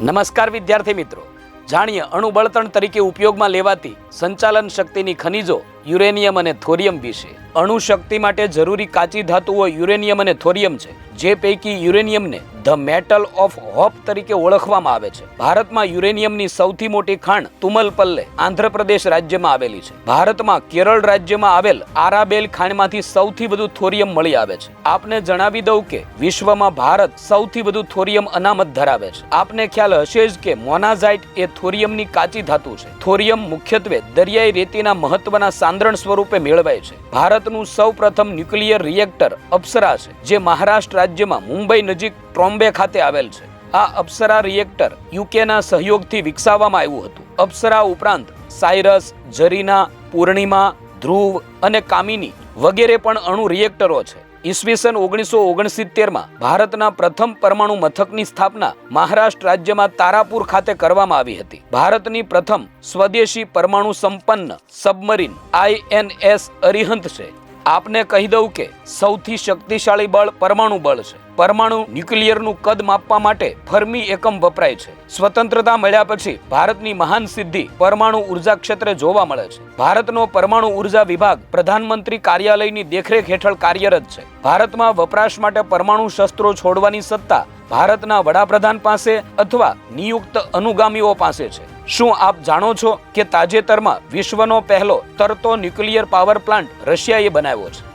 નમસ્કાર વિદ્યાર્થી મિત્રો. જાણીએ અણુ બળતણ તરીકે ઉપયોગમાં લેવાતી સંચાલન શક્તિની ખનિજો યુરેનિયમ અને થોરિયમ વિશે. અણુ શક્તિ માટે જરૂરી કાચી ધાતુઓ યુરેનિયમ અને થોરિયમ છે, જે પૈકી યુરેનિયમને ધ મેટલ ઓફ હોપ તરીકે ઓળખવામાં આવે છે. ભારતમાં યુરેનિયમની સૌથી મોટી ખાણ તુમલપલ્લે, આંધ્રપ્રદેશ રાજ્યમાં આવેલી છે. ભારતમાં કેરળ રાજ્યમાં આવેલ આરાબેલ ખાણમાંથી સૌથી વધુ થોરિયમ મળી આવે છે. આપને જણાવી દઉં કે વિશ્વમાં ભારત સૌથી વધુ થોરિયમ અનામત ધરાવે છે. આપને ખ્યાલ હશે જ કે મોનાઝાઇટ એ થોરિયમની કાચી ધાતુ છે. થોરિયમ મુખ્યત્વે દરિયાઈ રેતીના મહત્વના સાંદ્રણ સ્વરૂપે મેળવાય છે. ભારતનું સૌ પ્રથમ ન્યુક્લિયર રિએક્ટર અપ્સરા છે, જે મહારાષ્ટ્ર રાજ્યમાં મુંબઈ નજીક ટ્રોમ્બે ખાતે આવેલ છે. આ અપ્સરા રિએક્ટર યુકેના સહયોગથી વિકસાવવામાં આવ્યું હતું. અપ્સરા ઉપરાંત સાયરસ જરીના પૂર્ણિમા, ધ્રુવ અને કામિની વગેરે પણ અણુ રિએક્ટરો છે. ઈસવીસન ઓગણીસો ઓગણસિત્તેરમાં ભારતના પ્રથમ પરમાણુ મથકની સ્થાપના મહારાષ્ટ્ર રાજ્યમાં તારાપુર ખાતે કરવામાં આવી હતી. ભારતની પ્રથમ સ્વદેશી પરમાણુ સંપન્ન સબમરીન આઈએનએસ અરિહંત છે. આપને કહી દઉં કે સૌથી શક્તિશાળી બળ પરમાણુ બળ છે. પરમાણુ ન્યુક્લિયરનું કદ માપવા માટે ફર્મી એકમ વપરાય છે. સ્વતંત્રતા મળ્યા પછી ભારતની મહાન સિદ્ધિ પરમાણુ ઊર્જા ક્ષેત્રે જોવા મળે છે. ભારતનો પરમાણુ ઊર્જા વિભાગ પ્રધાનમંત્રી કાર્યાલયની દેખરેખ હેઠળ કાર્યરત છે. ભારતમાં વપરાશ માટે પરમાણુ શસ્ત્રો છોડવાની સત્તા ભારતના વડાપ્રધાન પાસે અથવા નિયુક્ત અનુગામીઓ પાસે છે. શું આપ જાણો છો કે તાજેતરમાં વિશ્વનો પહેલો તરતો ન્યુક્લિયર પાવર પ્લાન્ટ રશિયાએ બનાવ્યો છે?